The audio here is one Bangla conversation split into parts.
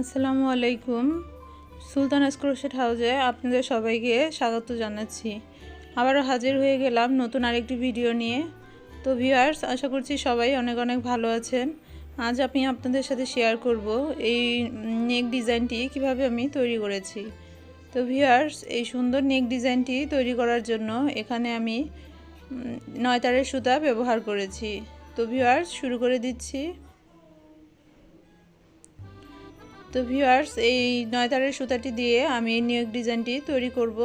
আসসালামু আলাইকুম। সুলতান ক্রোশেট হাউসে আপনাদের সবাইকে স্বাগত জানাচ্ছি। আবারও হাজির হয়ে গেলাম নতুন আরেকটি ভিডিও নিয়ে। তো ভিউয়ার্স, আশা করছি সবাই অনেক অনেক ভালো আছেন। আজ আমি আপনাদের সাথে শেয়ার করব এই নেক ডিজাইনটি কীভাবে আমি তৈরি করেছি। তো ভিউয়ার্স, এই সুন্দর নেক ডিজাইনটি তৈরি করার জন্য এখানে আমি নয় তারের সুতা ব্যবহার করেছি। তো ভিউয়ার্স, শুরু করে দিচ্ছি। তো ভিউয়ার্স এই নয়তারের সুতাটি দিয়ে আমি এই নিয়োগ ডিজাইনটি তৈরি করব।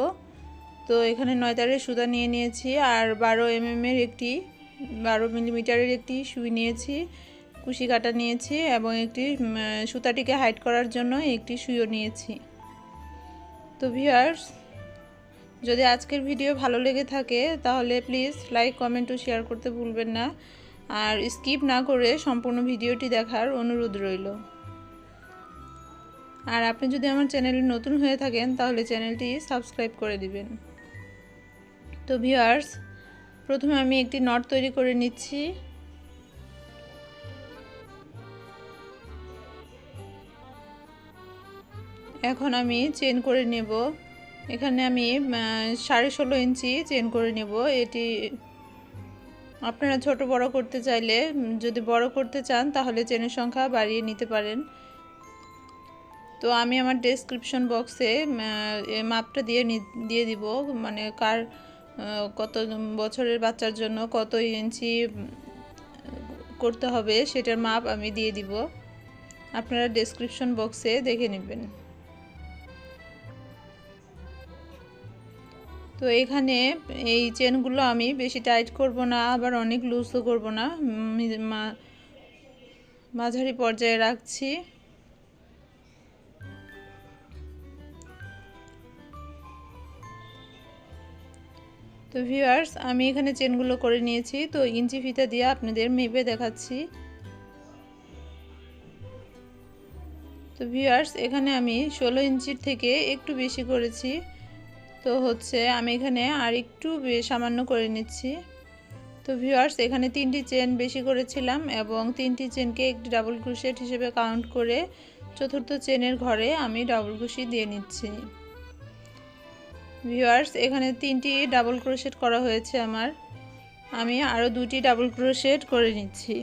তো এখানে নয়তারের সুতা নিয়ে নিয়েছি আর বারো এম এর একটি, বারো মিলিমিটারের একটি সুই নিয়েছি, কুশি কাটা নিয়েছি এবং একটি সুতাটিকে হাইট করার জন্য একটি সুইও নিয়েছি। তো ভিউয়ার্স যদি আজকের ভিডিও ভালো লেগে থাকে, তাহলে প্লিজ লাইক কমেন্ট ও শেয়ার করতে ভুলবেন না। আর স্কিপ না করে সম্পূর্ণ ভিডিওটি দেখার অনুরোধ রইল। আর আপনি যদি আমার চ্যানেলে নতুন হয়ে থাকেন, তাহলে চ্যানেলটি সাবস্ক্রাইব করে দিবেন। তো ভিউয়ার্স, প্রথমে আমি একটি নট তৈরি করে নিচ্ছি। এখন আমি চেন করে নেব। এখানে আমি সাড়ে ষোলো ইঞ্চি চেন করে নেব। এটি আপনারা ছোট বড় করতে চাইলে, যদি বড় করতে চান, তাহলে চেনের সংখ্যা বাড়িয়ে নিতে পারেন। তো আমি আমার ডেসক্রিপশন বক্সে মাপটা দিয়ে দিয়ে দিব মানে কার কত বছরের বাচ্চার জন্য কত ইঞ্চি করতে হবে সেটার মাপ আমি দিয়ে দিব। আপনারা ডেসক্রিপশন বক্সে দেখে নেবেন। তো এখানে এই চেনগুলো আমি বেশি টাইট করব না, আবার অনেক লুজও করব না মাঝারি পর্যায়ে রাখছি। তো ভিউয়ার্স আমি এখানে চেনগুলো করে নিয়েছি। তো ইঞ্চি ফিতা দিয়ে আপনাদের মেপে দেখাচ্ছি। তো ভিউয়ার্স এখানে আমি ষোলো ইঞ্চির থেকে একটু বেশি করেছি। তো হচ্ছে, আমি এখানে আর একটু সামান্য করে নিচ্ছি। তো ভিউয়ার্স এখানে তিনটি চেন বেশি করেছিলাম এবং তিনটি চেনকে একটি ডাবল ক্রুশেট হিসেবে কাউন্ট করে চতুর্থ চেনের ঘরে আমি ডাবল ক্রুশি দিয়ে নিচ্ছি। ভিউয়ার্স, এখানে তিনটি ডাবল ক্রোশেট করা হয়েছে আমার। আমি আরও দুটি ডাবল ক্রোশেট করে নিচ্ছি।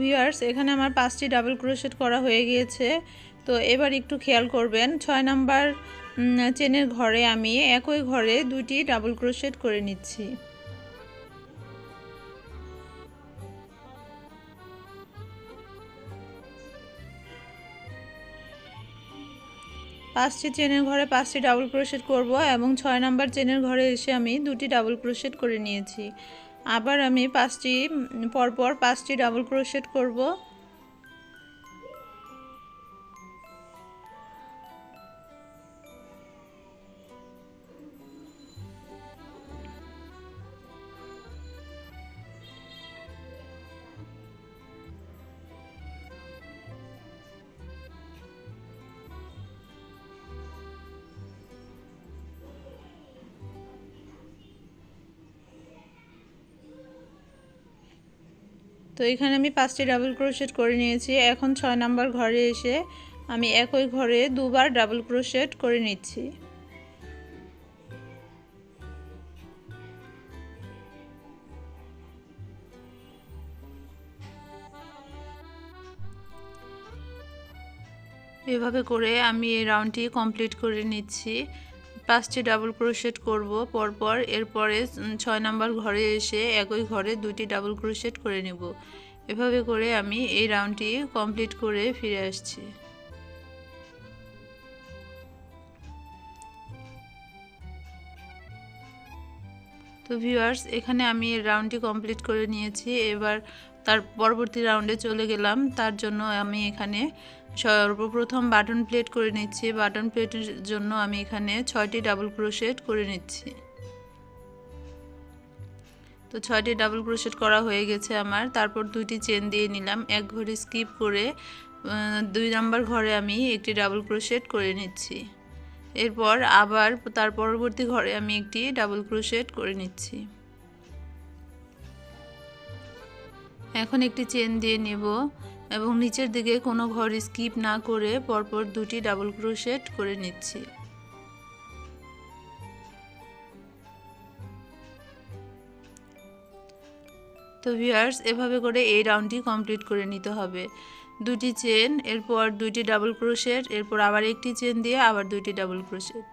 ভিউয়ার্স এখানে আমার পাঁচটি ডাবল ক্রোশেট করা হয়ে গিয়েছে। তো এবার একটু খেয়াল করবেন, ছয় নাম্বার চেনের ঘরে আমি একই ঘরে দুটি ডাবল ক্রোশেট করে নিচ্ছি। পাঁচটি চেনের ঘরে পাঁচটি ডাবল ক্রোশেট করব এবং ছয় নাম্বার চেনের ঘরে এসে আমি দুটি ডাবল ক্রোশেট করে নিয়েছি। আবার আমি পাঁচটি পরপর পাঁচটি ডাবল ক্রোশেট করব। তো এখানে আমি পাঁচটি ডাবল ক্রোশেট করে নিয়েছি। এখন ছয় নাম্বার ঘরে এসে আমি একই ঘরে দুবার ডাবল ক্রোশেট করে নিচ্ছি। এভাবে করে আমি এই রাউন্ডটি কমপ্লিট করে নিচ্ছি। পাঁচটি ডাবল ক্রোশেট করব পরপর। এরপরে ছয় নাম্বার ঘরে এসে একই ঘরে দুটি ডাবল ক্রোশেট করে নেব। এভাবে করে আমি এই রাউন্ডটি কমপ্লিট করে ফিরে আসছি। তো ভিউয়ার্স, এখানে আমি রাউন্ডটি কমপ্লিট করে নিয়েছি। এবার তার পরবর্তী রাউন্ডে চলে গেলাম। তার জন্য আমি এখানে সর্বপ্রথম বাটন প্লেট করে নিচ্ছি। বাটন প্লেটের জন্য আমি এখানে ছয়টি ডাবল ক্রোশেট করে নিচ্ছি। তো ছয়টি ডাবল ক্রোশেট করা হয়ে গেছে আমার। তারপর দুইটি চেন দিয়ে নিলাম। এক ঘরে স্কিপ করে দুই নাম্বার ঘরে আমি একটি ডাবল ক্রোশেট করে নিচ্ছি। এরপর আবার তার পরবর্তী ঘরে আমি একটি ডাবল ক্রোশেট করে নিচ্ছি। এখন একটি চেন দিয়ে নেব এবং নিচের দিকে কোনো ঘর স্কিপ না করে পরপর দুটি ডাবল ক্রোশেট করে নিচ্ছি। তো ভিউয়ার্স এভাবে করে এই রাউন্ডটি কমপ্লিট করে নিতে হবে। দুটি চেন এরপর দুইটি ডাবল ক্রোশেট এরপর আবার একটি চেন দিয়ে আবার দুইটি ডাবল ক্রোশেট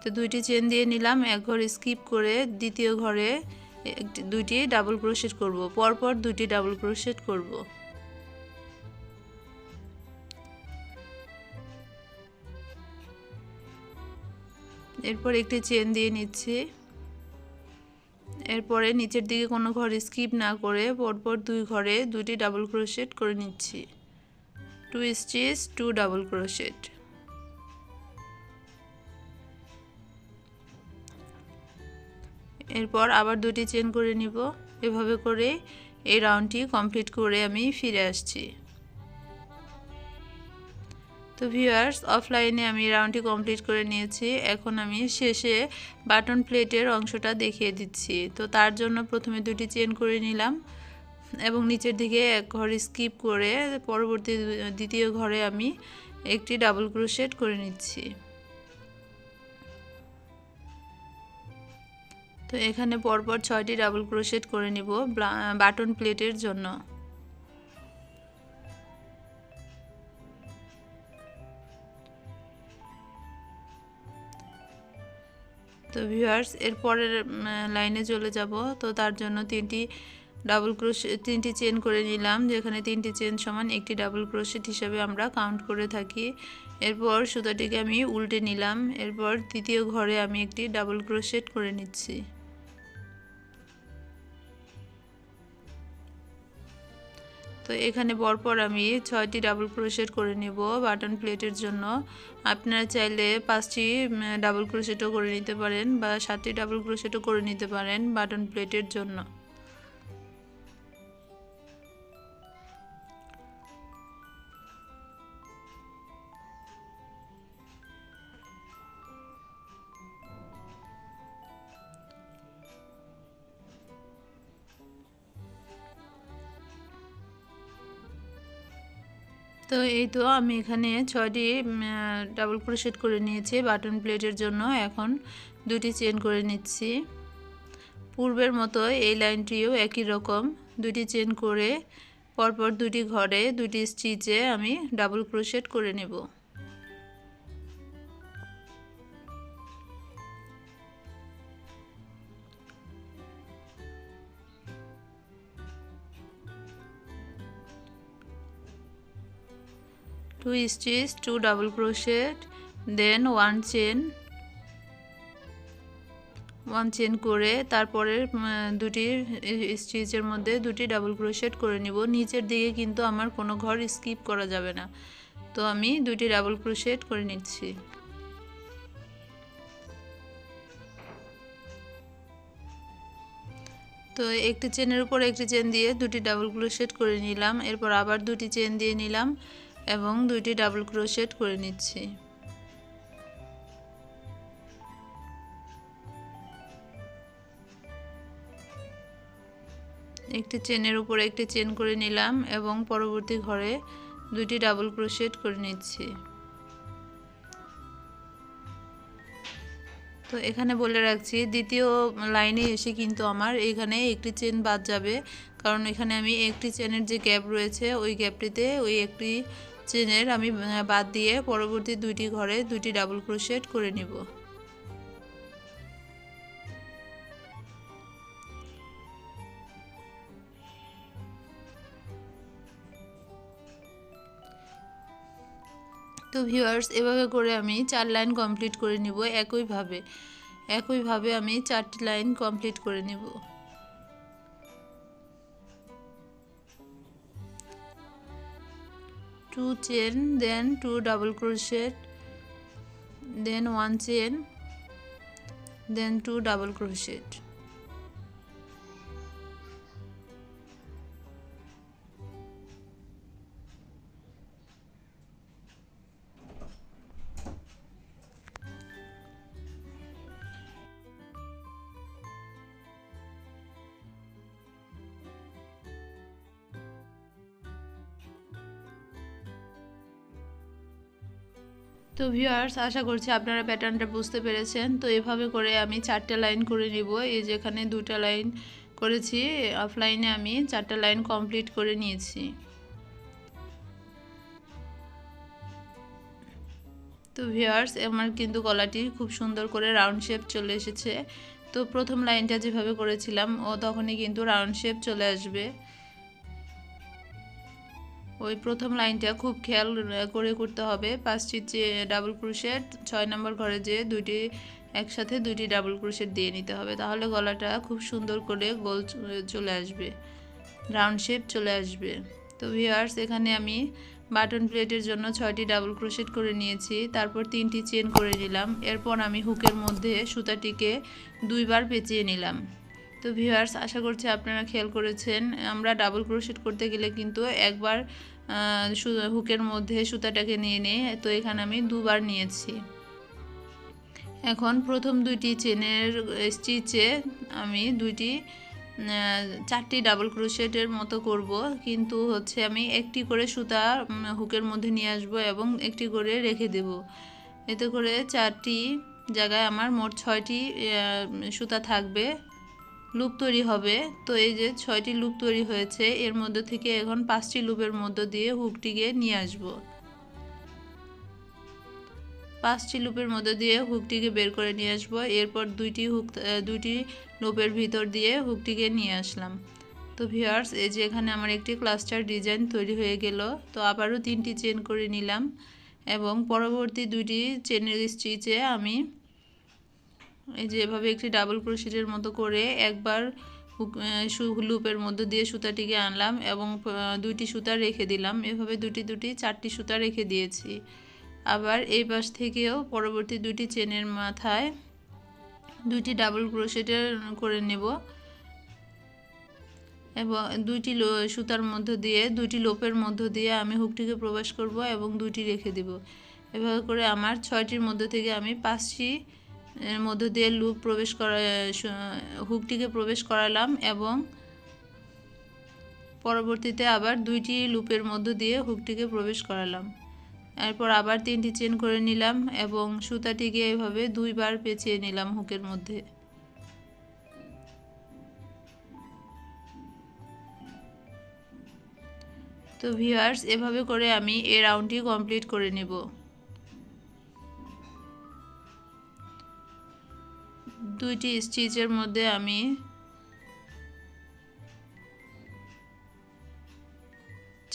তো দুইটি চেন দিয়ে নিলাম, এক ঘরে স্কিপ করে দ্বিতীয় ঘরে দুইটি ডাবল ক্রোশেট করব, পরপর দুইটি ডাবল ক্রোশেট করব। এরপর একটি চেন দিয়ে নিচ্ছি। এরপরে নিচের দিকে কোনো ঘরে স্কিপ না করে পরপর দুই ঘরে দুটি ডাবল ক্রোশেট করে নিচ্ছি। Two stitch two double crochet এরপর আবার দুটি চেন করে নিব। এভাবে করে এই রাউন্ডটি কমপ্লিট করে আমি ফিরে আসছি। তো ভিউয়ার্স, অফলাইনে আমি রাউন্ডটি কমপ্লিট করে নিয়েছি। এখন আমি শেষে বাটন প্লেটের অংশটা দেখিয়ে দিচ্ছি। তো তার জন্য প্রথমে দুটি চেন করে নিলাম এবং নিচের দিকে এক ঘরে স্কিপ করে পরবর্তী দ্বিতীয় ঘরে আমি একটি ডাবল ক্রোশেট করে নিচ্ছি। তো এখানে পরপর ছয়টি ডাবল ক্রোশেট করে নিব বাটন প্লেটের জন্য। তো ভিউয়ার্স এরপরের লাইনে চলে যাব। তো তার জন্য তিনটি ডাবল ক্রোশেট তিনটি চেন করে নিলাম, যেখানে তিনটি চেন সমান একটি ডাবল ক্রোশেট হিসাবে আমরা কাউন্ট করে থাকি। এরপর সুতাটিকে আমি উল্টে নিলাম, এরপর তৃতীয় ঘরে আমি একটি ডাবল ক্রোশেট করে নিচ্ছি। তো এখানে পরপর আমি ছয়টি ডাবল ক্রোশেট করে নেব বাটন প্লেটের জন্য। আপনারা চাইলে পাঁচটি ডাবল ক্রোশেটও করে নিতে পারেন বা সাতটি ডাবল ক্রোশেটও করে নিতে পারেন বাটন প্লেটের জন্য। তো এই তো আমি এখানে ছয়টি ডাবল ক্রোশেট করে নিয়েছি বাটন প্লেটের জন্য। এখন দুটি চেন করে নিচ্ছি। পূর্বের মতো এই লাইনটিও একই রকম। দুটি চেন করে পরপর দুটি ঘরে দুটি স্টিচে আমি ডাবল ক্রোশেট করে নেব। Two stitch two double crochet then one chain one chain করে তারপরে দুটি স্টিচের মধ্যে দুটি ডাবল ক্রোশেট করে নিব। নিচের দিকে কিন্তু আমার কোনো ঘর স্কিপ করা যাবে না। তো আমি দুটি ডাবল ক্রোশেট করে নিচ্ছি। তো একটি চেনের উপর একটি চেন দিয়ে দুটি ডাবল ক্রোশেট করে নিলাম। এরপর আবার দুটি চেন দিয়ে নিলাম। এবং দুইটি ডাবল ক্রোশেট করে নিচ্ছি। একটি চেনের উপর একটি চেন করে নিলাম এবং পরবর্তী ঘরে দুইটি ডাবল ক্রোশেট করে নিচ্ছি। তো এখানে বলে রাখছি, দ্বিতীয় লাইনে এসে কিন্তু আমার এখানে একটি চেন বাদ যাবে, কারণ এখানে আমি একটি চেনের যে গ্যাপ রয়েছে, ওই গ্যাপটিতে ওই একটি চেনের আমি বাদ দিয়ে পরবর্তী দুইটি ঘরে দুইটি ডাবল ক্রোশেট করে নিব। তো ভিউয়ার্স এভাবে করে আমি চার লাইন কমপ্লিট করে নিব। একইভাবে একইভাবে আমি চারটি লাইন কমপ্লিট করে নিব। Two chain then two double crochet then one chain then two double crochet তো ভিউয়ার্স আশা করছি আপনারা প্যাটার্নটা বুঝতে পেরেছেন। তো এভাবে করে আমি চারটে লাইন করে নিব। এই যেখানে দুটা লাইন করেছি অফলাইনে আমি চারটা লাইন কমপ্লিট করে নিয়েছি। তো ভিউয়ার্স আমার কিন্তু গলাটি খুব সুন্দর করে রাউন্ড শেপ চলে এসেছে। তো প্রথম লাইনটা যেভাবে করেছিলাম, ও তখনই কিন্তু রাউন্ড শেপ চলে আসবে। ওই প্রথম লাইনটা খুব খেয়াল করে করতে হবে। পাঁচটি যে ডাবল ক্রুশেট, ছয় নম্বর ঘরে যে দুইটি একসাথে দুইটি ডাবল ক্রুশেট দিয়ে নিতে হবে। তাহলে গলাটা খুব সুন্দর করে গোল চলে আসবে, রাউন্ড শেপ চলে আসবে। তো ভিওয়ার্স এখানে আমি বাটন প্লেটের জন্য ছয়টি ডাবল ক্রোশেট করে নিয়েছি। তারপর তিনটি চেন করে নিলাম। এরপর আমি হুকের মধ্যে সুতাটিকে দুইবার পেঁচিয়ে নিলাম। তো ভিউয়ার্স আশা করছি আপনারা খেয়াল করেছেন। আমরা ডাবল ক্রোশেট করতে গেলে কিন্তু একবার হুকের মধ্যে সুতাটাকে নিয়ে নিই তো এখানে আমি দুবার নিয়েছি। এখন প্রথম দুইটি চেনের স্টিচে আমি দুইটি চারটি ডাবল ক্রোশেটের মতো করব। কিন্তু হচ্ছে আমি একটি করে সুতা হুকের মধ্যে নিয়ে আসব এবং একটি করে রেখে দেব। এতে করে চারটি জায়গায় আমার মোট ছয়টি সুতা থাকবে। লুপ তৈরি হবে। তো এই যে ছয়টি লুপ তৈরি হয়েছে, এর মধ্যে থেকে এখন পাঁচটি লুপের মধ্য দিয়ে হুকটিকে নিয়ে আসব। পাঁচটি লুপের মধ্যে দিয়ে হুকটিকে বের করে নিয়ে আসব। এরপর দুইটি হুক দুইটি লুপের ভিতর দিয়ে হুকটিকে নিয়ে আসলাম। তো ভিউয়ার্স, এই যে এখানে আমার একটি ক্লাস্টার ডিজাইন তৈরি হয়ে গেল। তো আবারও তিনটি চেন করে নিলাম এবং পরবর্তী দুইটি চেনের স্টিচে আমি এই যে এভাবে একটি ডাবল ক্রোশেটের মতো করে একবার লুপের মধ্য দিয়ে সুতাটিকে আনলাম এবং দুইটি সুতা রেখে দিলাম। এভাবে দুটি দুটি, চারটি সুতা রেখে দিয়েছি। আবার এই পাশ থেকেও পরবর্তী দুটি চেনের মাথায় দুইটি ডাবল ক্রোশেটের করে নেব এবং দুইটি সুতার মধ্য দিয়ে, দুইটি লোপের মধ্য দিয়ে আমি হুকটিকে প্রবেশ করব এবং দুইটি রেখে দিব। এভাবে করে আমার ছয়টির মধ্য থেকে আমি পাঁচটি এর মধ্য দিয়ে লুপ প্রবেশ করা হুকটিকে প্রবেশ করালাম এবং পরবর্তীতে আবার দুইটি লুপের মধ্য দিয়ে হুকটিকে প্রবেশ করালাম। এরপর আবার তিনটি চেন করে নিলাম এবং সুতাটিকে এভাবে দুইবার পেঁচিয়ে নিলাম হুকের মধ্যে। তো ভিউয়ার্স এভাবে করে আমি এ রাউন্ডটি কমপ্লিট করে নেব। দুইটি স্টিচের মধ্যে আমি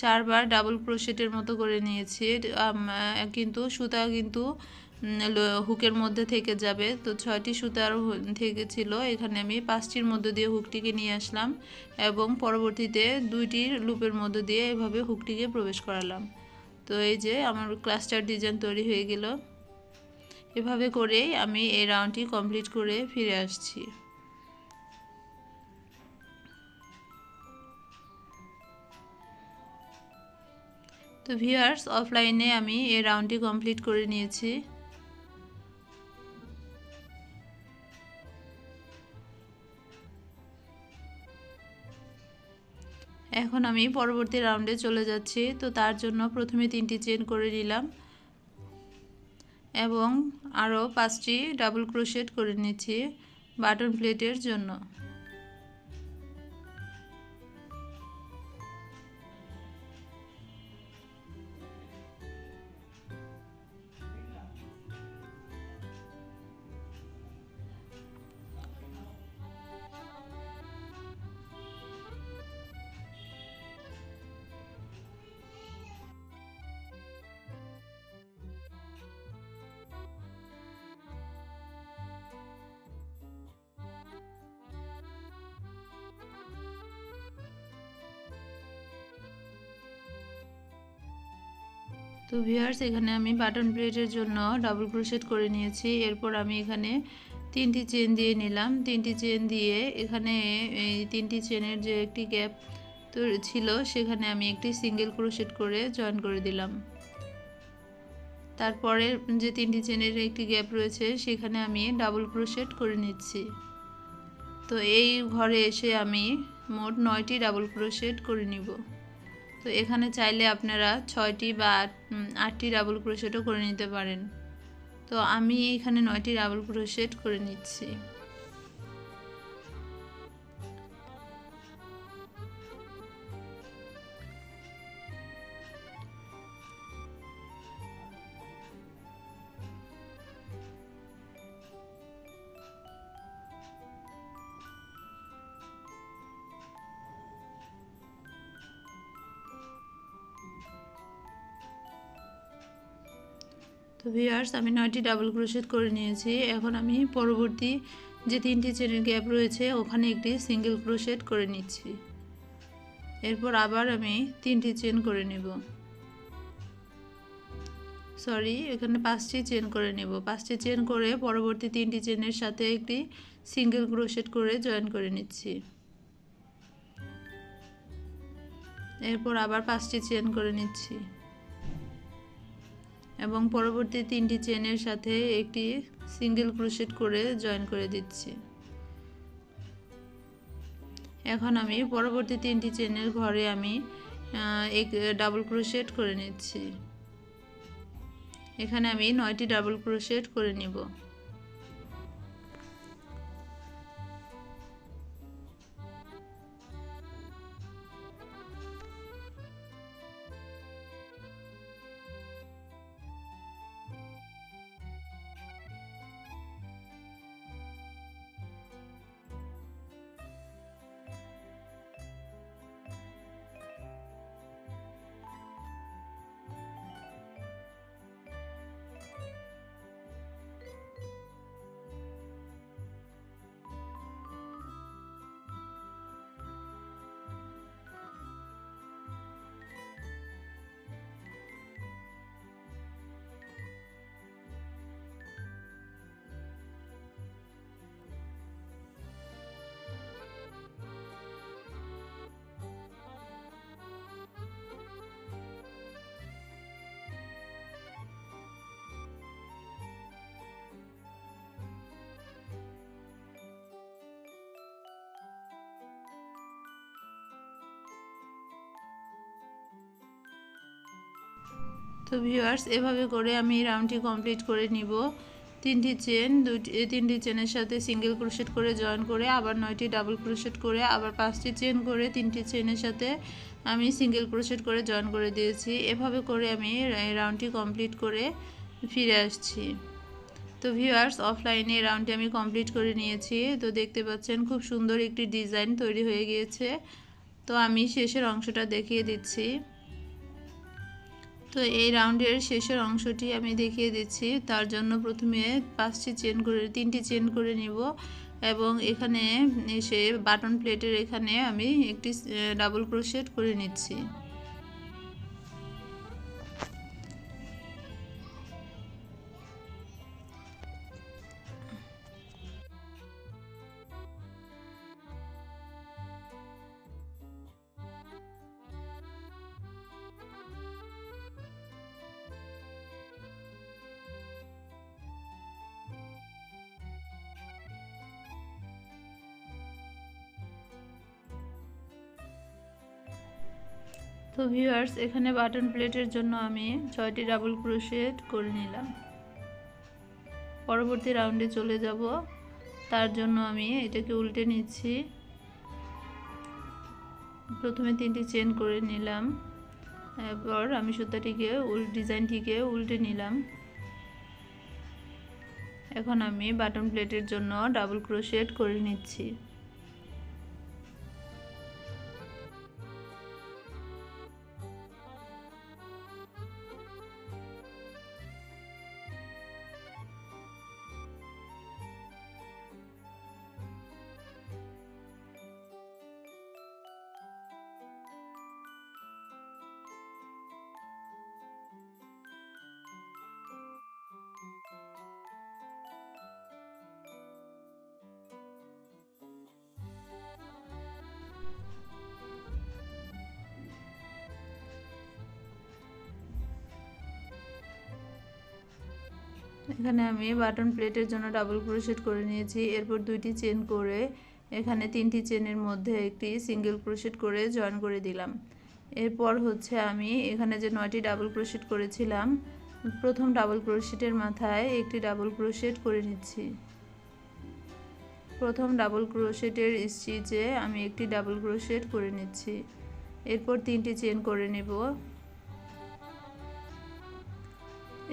চারবার ডাবল ক্রোশেটের মতো করে নিয়েছি। কিন্তু সুতা কিন্তু হুকের মধ্যে থেকে যাবে। তো ছয়টি সুতার থেকে ছিল। এখানে আমি পাঁচটির মধ্যে দিয়ে হুকটিকে নিয়ে আসলাম এবং পরবর্তীতে দুইটি লুপের মধ্যে দিয়ে এভাবে হুকটিকে প্রবেশ করালাম। তো এই যে আমার ক্লাস্টার ডিজাইন তৈরি হয়ে গেল। এভাবে করেই আমি এই রাউন্ডটি কমপ্লিট করে ফিরে আসছি। তো ভিউয়ার্স অফলাইনে আমি এই রাউন্ডটি কমপ্লিট করে নিয়েছি। এখন আমি পরবর্তী রাউন্ডে চলে যাচ্ছি। তো তার জন্য প্রথমে তিনটি চেন করে নিলাম। এবং আরও পাঁচটি ডাবল ক্রোশেট করে নিচ্ছি বাটন প্লেটের জন্য। তো ভিয়ার্স এখানে আমি বাটন প্লেটের জন্য ডাবল ক্রোশেট করে নিয়েছি। এরপর আমি এখানে তিনটি চেন দিয়ে নিলাম। তিনটি চেন দিয়ে এখানে এই তিনটি চেনের যে একটি গ্যাপ তো ছিল, সেখানে আমি একটি সিঙ্গেল ক্রোশেট করে জয়েন করে দিলাম। তারপরে যে তিনটি চেনের একটি গ্যাপ রয়েছে, সেখানে আমি ডাবল ক্রোশেট করে নিচ্ছি। তো এই ঘরে এসে আমি মোট নয়টি ডাবল ক্রোশেট করে নিব। তো এখানে চাইলে আপনারা ছয়টি বা আটটি ডাবল ক্রোশেটও করে নিতে পারেন। তো আমি এখানে নয়টি ডাবল ক্রোশেট করে নিচ্ছি। ভিউয়ার্স আমি নয়টি ডাবল ক্রোশেট করে নিয়েছি। এখন আমি পরবর্তী যে তিনটি চেনের গ্যাপ রয়েছে, ওখানে একটি সিঙ্গেল ক্রোশেট করে নিচ্ছি। এরপর আবার আমি তিনটি চেন করে নেব। সরি এখানে পাঁচটি চেন করে নেব। পাঁচটি চেন করে পরবর্তী তিনটি চেনের সাথে একটি সিঙ্গেল ক্রোশেট করে জয়েন করে নিচ্ছি। এরপর আবার পাঁচটি চেন করে নিচ্ছি। এবং পরবর্তী তিনটি চেনের সাথে একটি সিঙ্গেল ক্রোশেট করে জয়েন করে দিচ্ছি। এখন আমি পরবর্তী তিনটি চেনের ঘরে আমি এক ডাবল ক্রোশেট করে নিচ্ছি। এখানে আমি নয়টি ডাবল ক্রোশেট করে নিব। তো ভিউয়ার্স এভাবে করে আমি রাউন্ডটি কমপ্লিট করে নিব। তিনটি চেন দুটি তিনটি চেনের সাথে সিঙ্গেল ক্রোশেট করে জয়েন করে, আবার নয়টি ডাবল ক্রোশেট করে, আবার পাঁচটি চেন করে, তিনটি চেনের সাথে আমি সিঙ্গেল ক্রোশেট করে জয়েন করে দিয়েছি। এভাবে করে আমি রাউন্ডটি কমপ্লিট করে ফিরে আসছি। তো ভিউয়ার্স অফলাইনে রাউন্ডটি আমি কমপ্লিট করে নিয়েছি। তো দেখতে পাচ্ছেন খুব সুন্দর একটি ডিজাইন তৈরি হয়ে গিয়েছে। তো আমি শেষের অংশটা দেখিয়ে দিচ্ছি। তো এই রাউন্ডের শেষের অংশটি আমি দেখিয়ে দিচ্ছি। তার জন্য প্রথমে পাঁচটি চেন করে, তিনটি চেন করে নিব এবং এখানে এসে বাটন প্লেটের এখানে আমি একটি ডাবল ক্রোশেট করে নিচ্ছি। তো ভিউয়ার্স এখানে বাটন প্লেটের জন্য আমি ছয়টি ডাবল ক্রোশেট করে নিলাম। পরবর্তী রাউন্ডে চলে যাব। তার জন্য আমি এটাকে উল্টে নিচ্ছি। প্রথমে তিনটি চেন করে নিলাম। এরপর আমি সুতাটিকে উল, ডিজাইনটিকে উল্টে নিলাম। এখন আমি বাটন প্লেটের জন্য ডাবল ক্রোশেট করে নিচ্ছি। এখানে আমি বাটন প্লেটের জন্য ডাবল ক্রোশেট করে নিয়েছি। এরপর দুইটি চেন করে এখানে তিনটি চেনের মধ্যে একটি সিঙ্গেল ক্রোশেট করে জয়েন করে দিলাম। এরপর হচ্ছে আমি এখানে যে নয়টি ডাবল ক্রোশেট করেছিলাম, প্রথম ডাবল ক্রোশেটের মাথায় একটি ডাবল ক্রোশেট করে নিচ্ছি। প্রথম ডাবল ক্রোশেটের স্টিচে আমি একটি ডাবল ক্রোশেট করে নিচ্ছি। এরপর তিনটি চেন করে নেব।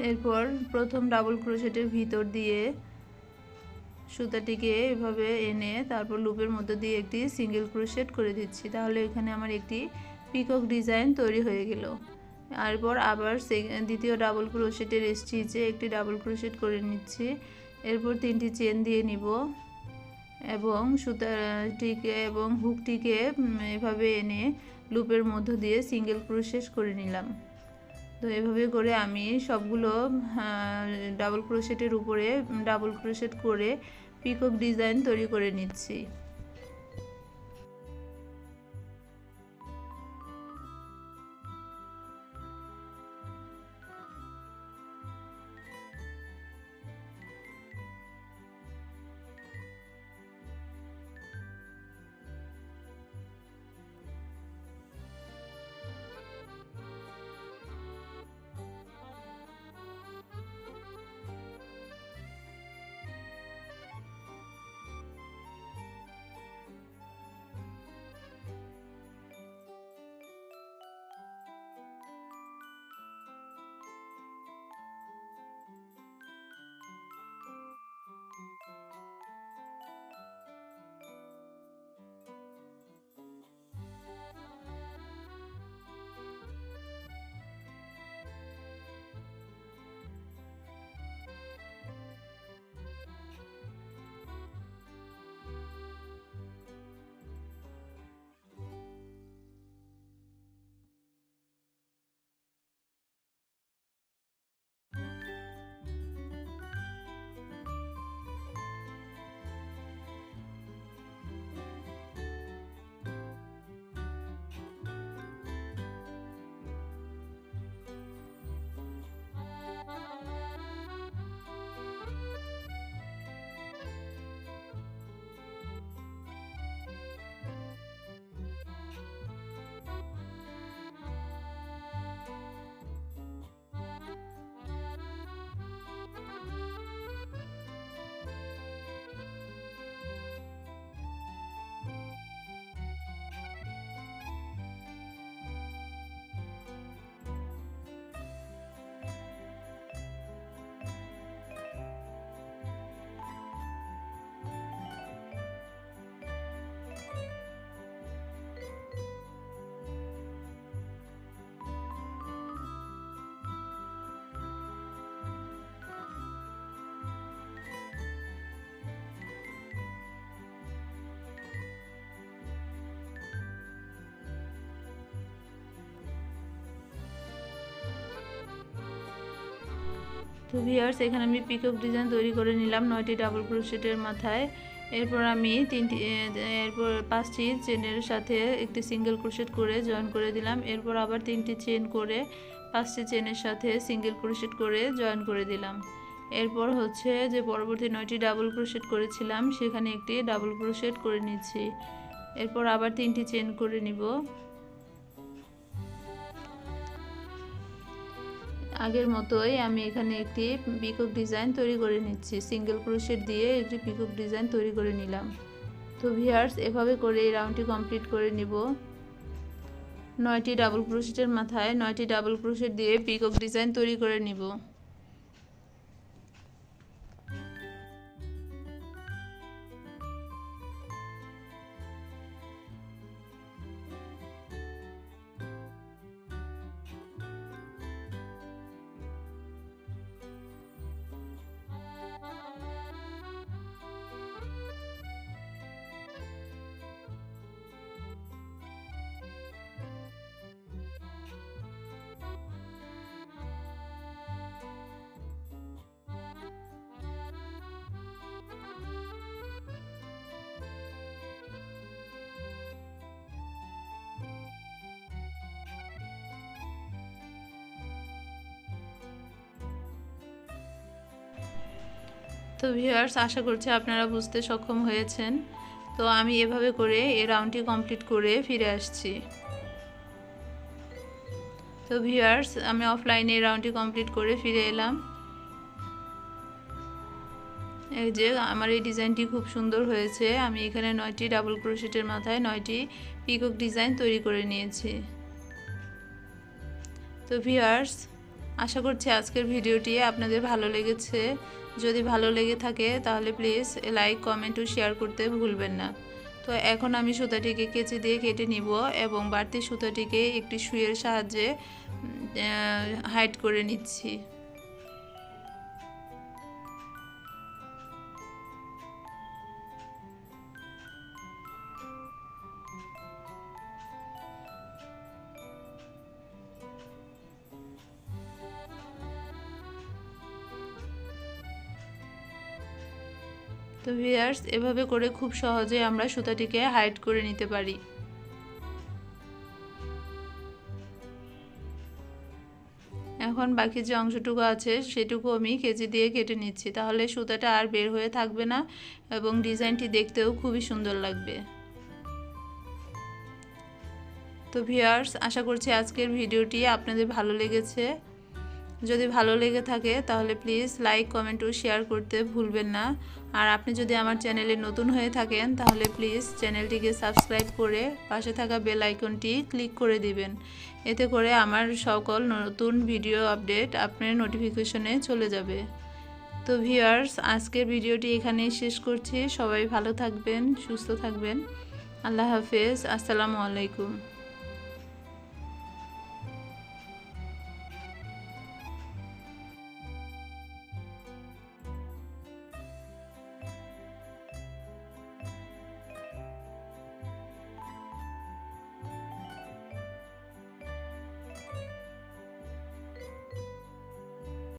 এরপর প্রথম ডাবল ক্রোশেটের ভিতর দিয়ে সুতাটিকে এভাবে এনে তারপর লুপের মধ্যে দিয়ে একটি সিঙ্গেল ক্রোশেট করে দিচ্ছি। তাহলে এখানে আমার একটি পিকক ডিজাইন তৈরি হয়ে গেল। এরপর আবার দ্বিতীয় ডাবল ক্রোশেটের স্টিচে একটি ডাবল ক্রোশেট করে নিচ্ছি। এরপর তিনটি চেন দিয়ে নিব এবং সুতাটিকে এবং হুকটিকে এভাবে এনে লুপের মধ্য দিয়ে সিঙ্গেল ক্রোশেট করে নিলাম। তো এভাবে করে আমি সবগুলো ডাবল ক্রোশেটের উপরে ডাবল ক্রোশেট করে পিকক ডিজাইন তৈরি করে নিচ্ছি। তো ভিয়ার্স এখানে আমি পিকক ডিজাইন তৈরি করে নিলাম নয়টি ডাবল ক্রোশেটের মাথায়। এরপর আমি তিনটি এরপর পাঁচটি চেনের সাথে একটি সিঙ্গেল ক্রোশেট করে জয়েন করে দিলাম। এরপর আবার তিনটি চেন করে পাঁচটি চেনের সাথে সিঙ্গেল ক্রোশেট করে জয়েন করে দিলাম। এরপর হচ্ছে যে পরবর্তী নয়টি ডাবল ক্রোশেট করেছিলাম, সেখানে একটি ডাবল ক্রোশেট করে নিচ্ছি। এরপর আবার তিনটি চেন করে নিব। আগের মতোই আমি এখানে একটি পিকক ডিজাইন তৈরি করে নিচ্ছি। সিঙ্গেল ক্রোশেট দিয়ে একটি পিকক ডিজাইন তৈরি করে নিলাম। তো ভিয়ার্স এভাবে করে এই রাউন্ডটি কমপ্লিট করে নিব। নয়টি ডাবল ক্রোশেটের মাথায় নয়টি ডাবল ক্রোশেট দিয়ে পিকক ডিজাইন তৈরি করে নিব। তো ভিউয়ার্স আশা করছি আপনারা বুঝতে সক্ষম হয়েছেন। তো আমি এভাবে করে এই রাউন্ডটি কমপ্লিট করে ফিরে আসছি। তো ভিউয়ার্স আমি অফলাইনে এই রাউন্ডটি কমপ্লিট করে ফিরে এলাম। এই যে আমার এই ডিজাইনটি খুব সুন্দর হয়েছে। আমি এখানে নয়টি ডাবল ক্রোশেটের মাথায় নয়টি পিকক ডিজাইন তৈরি করে নিয়েছি। তো ভিউয়ার্স আশা করছি আজকের ভিডিওটি আপনাদের ভালো লেগেছে। যদি ভালো লেগে থাকে তাহলে প্লিজ লাইক, কমেন্ট ও শেয়ার করতে ভুলবেন না। তো এখন আমি সুতাটিকে কেচি দিয়ে কেটে নিব এবং বাড়তি সুতাটিকে একটি সুইয়ের সাহায্যে হাইড করে নিচ্ছি। তো ভিয়ার্স এভাবে করে খুব সহজে আমরা সুতাটিকে হাইড করে নিতে পারি। এখন বাকি যে অংশটুকু আছে, সেটুকু আমি কেজি দিয়ে কেটে নিচ্ছি। তাহলে সুতাটা আর বের হয়ে থাকবে না এবং ডিজাইনটি দেখতেও খুবই সুন্দর লাগবে। তো ভিয়ার্স আশা করছি আজকের ভিডিওটি আপনাদের ভালো লেগেছে। যদি ভালো লেগে থাকে, তাহলে প্লিজ লাইক, কমেন্ট ও শেয়ার করতে ভুলবেন না। আর আপনি যদি আমার চ্যানেলে নতুন হয়ে থাকেন, তাহলে প্লিজ চ্যানেলটিকে সাবস্ক্রাইব করে পাশে থাকা বেল আইকনটি ক্লিক করে দিবেন। এতে করে আমার সকল নতুন ভিডিও আপডেট আপনার নোটিফিকেশনে চলে যাবে। তো ভিউয়ার্স, আজকের ভিডিওটি এখানেই শেষ করছি। সবাই ভালো থাকবেন, সুস্থ থাকবেন। আল্লাহ হাফেজ। আসসালামু আলাইকুম।